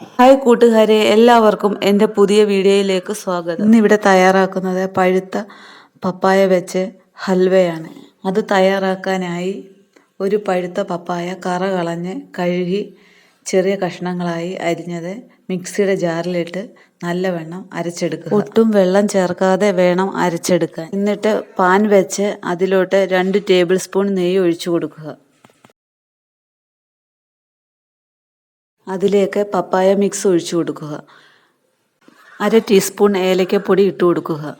Hi കൂട്ടുകാരെ എല്ലാവർക്കും എന്റെ പുതിയ വീഡിയോയിലേക്ക് സ്വാഗതം. ഇന്ന് ഇവിടെ തയ്യാറാക്കുന്നത് പഴുത്ത പപ്പായ വെച്ച് ഹൽവയാണ്. അത് തയ്യാറാക്കാനായി ഒരു പഴുത്ത പപ്പായ കറ കളഞ്ഞ് കഴുകി ചെറിയ കഷ്ണങ്ങളായി അരിഞ്ഞത് മിക്സിയുടെ ജാറിലിട്ട് നല്ലവണ്ണം അരച്ചെടുക്കുക. ഒട്ടും വെള്ളം ചേർക്കാതെ വേണം അരച്ചെടുക്കാൻ. എന്നിട്ട് പാൻ വെച്ച് അതിലോട്ട് രണ്ട് ടേബിൾ സ്പൂൺ നെയ്യ് ഒഴിച്ചു കൊടുക്കുക. അതിലേക്ക് പപ്പായ മിക്സ് ഒഴിച്ചു കൊടുക്കുക. അര ടീസ്പൂൺ ഏലക്കപ്പൊടി ഇട്ട് കൊടുക്കുക.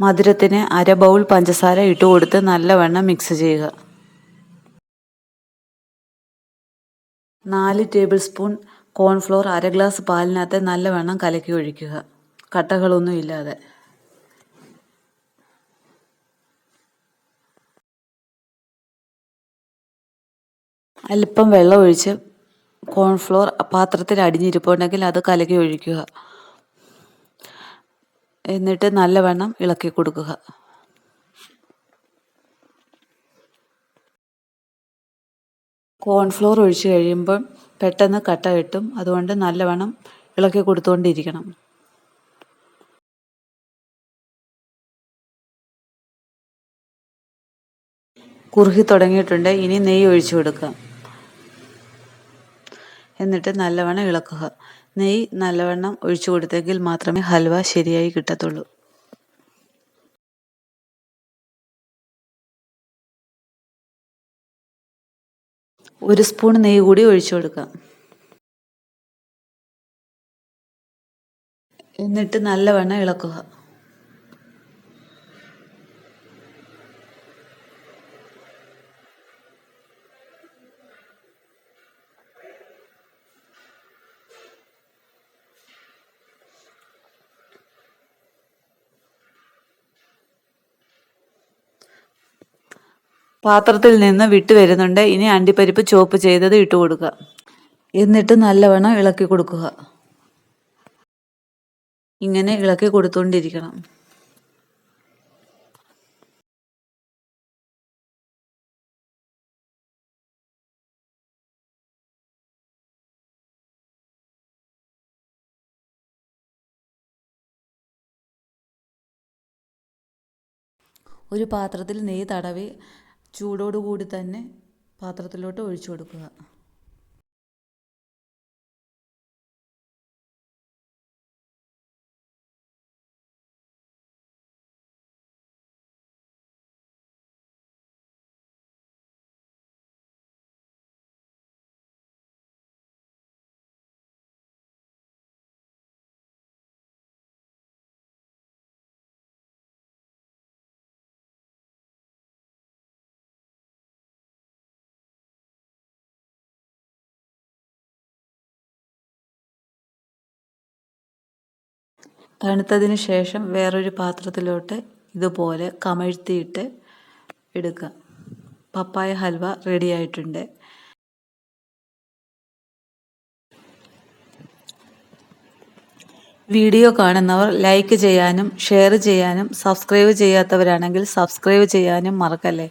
മധുരത്തിന് അര ബൗൾ പഞ്ചസാര ഇട്ട് കൊടുത്ത് നല്ലവണ്ണം മിക്സ് ചെയ്യുക. നാല് ടേബിൾ സ്പൂൺ കോൺഫ്ലോർ അര ഗ്ലാസ് പാലിനകത്ത് നല്ലവണ്ണം കലക്കി ഒഴിക്കുക. കട്ടകളൊന്നും ഇല്ലാതെ. അല്പം വെള്ളം ഒഴിച്ച് കോൺഫ്ലോർ പാത്രത്തിൽ അടിഞ്ഞിരിപ്പുണ്ടെങ്കിൽ അത് കലക്കി ഒഴിക്കുക. എന്നിട്ട് നല്ലവണ്ണം ഇളക്കി കൊടുക്കുക. കോൺഫ്ലോർ ഒഴിച്ച് കഴിയുമ്പോൾ പെട്ടെന്ന് കട്ട കിട്ടും അതുകൊണ്ട് നല്ലവണ്ണം ഇളക്കി കൊടുത്തുകൊണ്ടിരിക്കണം കുറുകി തുടങ്ങിയിട്ടുണ്ട്. ഇനി നെയ്യ് ഒഴിച്ചു കൊടുക്കാം. എന്നിട്ട് നല്ലവണ്ണം ഇളക്കുക. നെയ്യ് നല്ലവണ്ണം ഒഴിച്ചു കൊടുത്തെങ്കിൽ മാത്രമേ ഹൽവ ശരിയായി കിട്ടത്തുള്ളൂ. ഒരു സ്പൂൺ നെയ്യ് കൂടി ഒഴിച്ചു കൊടുക്കാം. എന്നിട്ട് നല്ലവണ്ണം ഇളക്കുക. പാത്രത്തിൽ നിന്ന് വിട്ട് വരുന്നുണ്ട്. ഇനി അണ്ടിപ്പരിപ്പ് ചോപ്പ് ചെയ്തത് ഇട്ട് കൊടുക്കുക. എന്നിട്ട് നല്ലവണ്ണം ഇളക്കി കൊടുക്കുക. ഇങ്ങനെ ഇളക്കി കൊടുത്തുകൊണ്ടിരിക്കണം ഒരു പാത്രത്തിൽ നെയ്യ് തടവി ചൂടോടുകൂടി തന്നെ പാത്രത്തിലോട്ട് ഒഴിച്ചു കൊടുക്കുക. തണുത്തതിന് ശേഷം വേറൊരു പാത്രത്തിലോട്ട് ഇതുപോലെ കമഴ്ത്തിയിട്ട് എടുക്കുക. പപ്പായ ഹൽവ റെഡി ആയിട്ടുണ്ട്. വീഡിയോ കാണുന്നവർ ലൈക്ക് ചെയ്യാനും ഷെയർ ചെയ്യാനും സബ്സ്ക്രൈബ് ചെയ്യാത്തവരാണെങ്കിൽ സബ്സ്ക്രൈബ് ചെയ്യാനും മറക്കല്ലേ?